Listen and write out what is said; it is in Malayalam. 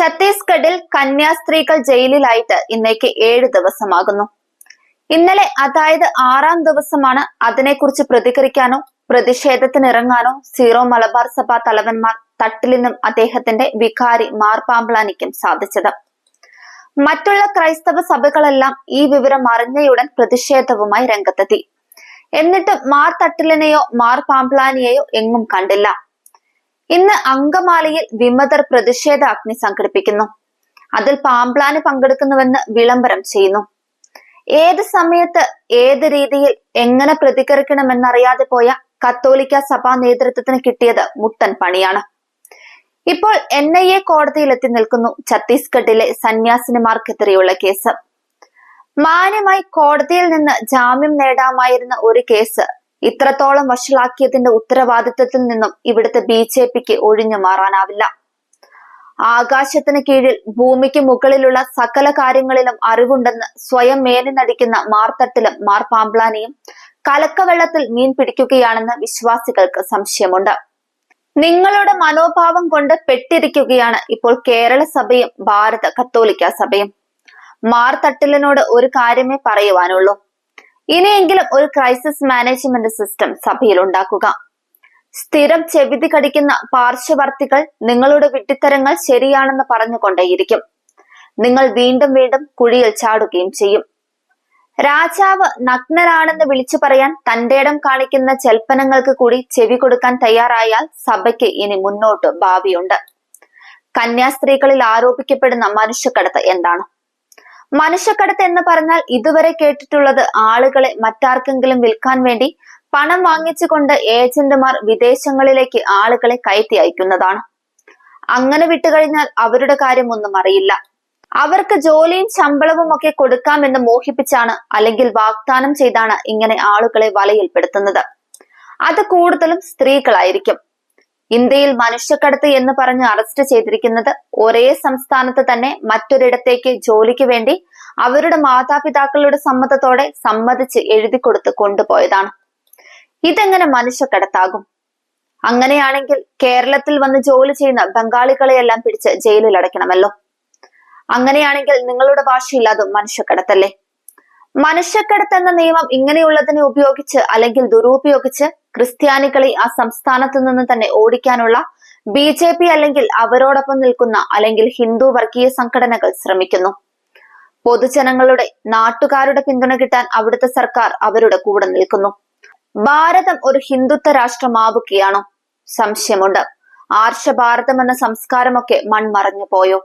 ഛത്തീസ്ഗഡിൽ കന്യാസ്ത്രീകൾ ജയിലിലായിട്ട് ഇന്നേക്ക് ഏഴ് ദിവസമാകുന്നു. ഇന്നലെ അതായത് ആറാം ദിവസമാണ് അതിനെക്കുറിച്ച് പ്രതികരിക്കാനോ പ്രതിഷേധത്തിനിറങ്ങാനോ സീറോ മലബാർ സഭ തലവന്മാർ തട്ടിലിനും അദ്ദേഹത്തിന്റെ വികാരി മാർ പാമ്പ്ലാനിക്കും സാധിച്ചത്. മറ്റുള്ള ക്രൈസ്തവ സഭകളെല്ലാം ഈ വിവരം അറിഞ്ഞയുടൻ പ്രതിഷേധവുമായി രംഗത്തെത്തി. എന്നിട്ടും മാർ തട്ടിലിനെയോ മാർ പാമ്പ്ലാനിയെയോ എങ്ങും കണ്ടില്ല. ഇന്ന് അങ്കമാലിയിൽ വിമതർ പ്രതിഷേധ അഗ്നി സംഘടിപ്പിക്കുന്നു. അതിൽ പാമ്പ്ലാന് പങ്കെടുക്കുന്നുവെന്ന് വിളംബരം ചെയ്യുന്നു. ഏത് സമയത്ത് ഏത് രീതിയിൽ എങ്ങനെ പ്രതികരിക്കണമെന്നറിയാതെ പോയ കത്തോലിക്ക സഭാ നേതൃത്വത്തിന് കിട്ടിയത് മുട്ടൻ പണിയാണ്. ഇപ്പോൾ എൻ ഐ എ കോടതിയിൽ എത്തി നിൽക്കുന്നു ഛത്തീസ്ഗഡിലെ സന്യാസിനിമാർക്കെതിരെയുള്ള കേസ്. മാന്യമായി കോടതിയിൽ നിന്ന് ജാമ്യം നേടാമായിരുന്ന ഒരു കേസ് ഇത്രത്തോളം വഷളാക്കിയതിന്റെ ഉത്തരവാദിത്വത്തിൽ നിന്നും ഇവിടുത്തെ ബി ജെ പിക്ക് ഒഴിഞ്ഞു മാറാനാവില്ല. ആകാശത്തിന് കീഴിൽ ഭൂമിക്ക് മുകളിലുള്ള സകല കാര്യങ്ങളിലും അറിവുണ്ടെന്ന് സ്വയം മേനി നടിക്കുന്ന മാർത്തട്ടിലും മാർ പാമ്പ്ലാനിയും കലക്കവെള്ളത്തിൽ മീൻ പിടിക്കുകയാണെന്ന് വിശ്വാസികൾക്ക് സംശയമുണ്ട്. നിങ്ങളുടെ മനോഭാവം കൊണ്ട് പെട്ടിരിക്കുകയാണ് ഇപ്പോൾ കേരള സഭയും ഭാരത കത്തോലിക്ക സഭയും. മാർത്തട്ടിലിനോട് ഒരു കാര്യമേ പറയുവാനുള്ളൂ. ഇനിയെങ്കിലും ഒരു ക്രൈസിസ് മാനേജ്മെന്റ് സിസ്റ്റം സഭയിൽ ഉണ്ടാക്കുക. സ്ഥിരം ചെവിതി കടിക്കുന്ന പാർശ്വവർത്തികൾ നിങ്ങളുടെ വിട്ടിത്തരങ്ങൾ ശരിയാണെന്ന് പറഞ്ഞുകൊണ്ടേയിരിക്കും. നിങ്ങൾ വീണ്ടും വീണ്ടും കുഴിയിൽ ചാടുകയും ചെയ്യും. രാജാവ് നഗ്നരാണെന്ന് വിളിച്ചു പറയാൻ തന്റെ ഇടം കാണിക്കുന്ന ജൽപ്പനങ്ങൾക്ക് കൂടി ചെവി കൊടുക്കാൻ തയ്യാറായാൽ സഭയ്ക്ക് ഇനി മുന്നോട്ട് ഭാവിയുണ്ട്. കന്യാസ്ത്രീകളിൽ ആരോപിക്കപ്പെടുന്ന മനുഷ്യക്കടത്ത് എന്താണ്? മനുഷ്യക്കടത്ത് എന്ന് പറഞ്ഞാൽ ഇതുവരെ കേട്ടിട്ടുള്ളത് ആളുകളെ മറ്റാർക്കെങ്കിലും വിൽക്കാൻ വേണ്ടി പണം വാങ്ങിച്ചുകൊണ്ട് ഏജന്റുമാർ വിദേശങ്ങളിലേക്ക് ആളുകളെ കയറ്റി അയക്കുന്നതാണ്. അങ്ങനെ വിട്ടുകഴിഞ്ഞാൽ അവരുടെ കാര്യമൊന്നും അറിയില്ല. അവർക്ക് ജോലിയും ശമ്പളവും ഒക്കെ കൊടുക്കാമെന്ന് മോഹിപ്പിച്ചാണ് അല്ലെങ്കിൽ വാഗ്ദാനം ചെയ്താണ് ഇങ്ങനെ ആളുകളെ വലയിൽപ്പെടുത്തുന്നത്. അത് കൂടുതലും സ്ത്രീകളായിരിക്കും. ഇന്ത്യയിൽ മനുഷ്യക്കടത്ത് എന്ന് പറഞ്ഞ് അറസ്റ്റ് ചെയ്തിരിക്കുന്നത് ഒരേ സംസ്ഥാനത്ത് തന്നെ മറ്റൊരിടത്തേക്ക് ജോലിക്ക് വേണ്ടി അവരുടെ മാതാപിതാക്കളുടെ സമ്മതത്തോടെ സമ്മതിച്ച് എഴുതി കൊടുത്ത് കൊണ്ടുപോയതാണ്. ഇതെങ്ങനെ മനുഷ്യക്കടത്താകും? അങ്ങനെയാണെങ്കിൽ കേരളത്തിൽ വന്ന് ജോലി ചെയ്യുന്ന ബംഗാളികളെയെല്ലാം പിടിച്ച് ജയിലിൽ അടയ്ക്കണമല്ലോ അങ്ങനെയാണെങ്കിൽ നിങ്ങളുടെ ഭാഷയിൽ അത് മനുഷ്യക്കടത്തല്ലേ? മനുഷ്യക്കടത്ത് എന്ന നിയമം ഇങ്ങനെയുള്ളതിനെ ഉപയോഗിച്ച് അല്ലെങ്കിൽ ദുരുപയോഗിച്ച് ക്രിസ്ത്യാനികളെ ആ സംസ്ഥാനത്ത് നിന്ന് തന്നെ ഓടിക്കാനുള്ള ബി ജെ പി അല്ലെങ്കിൽ അവരോടൊപ്പം നിൽക്കുന്ന അല്ലെങ്കിൽ ഹിന്ദു വർഗീയ സംഘടനകൾ ശ്രമിക്കുന്നു. പൊതുജനങ്ങളുടെ നാട്ടുകാരുടെ പിന്തുണ കിട്ടാൻ അവിടുത്തെ സർക്കാർ അവരുടെ കൂടെ നിൽക്കുന്നു. ഭാരതം ഒരു ഹിന്ദുത്വ രാഷ്ട്രമാവുകയാണോ? സംശയമുണ്ട്. ആർഷഭാരതം എന്ന സംസ്കാരമൊക്കെ മൺമറഞ്ഞു പോയോ?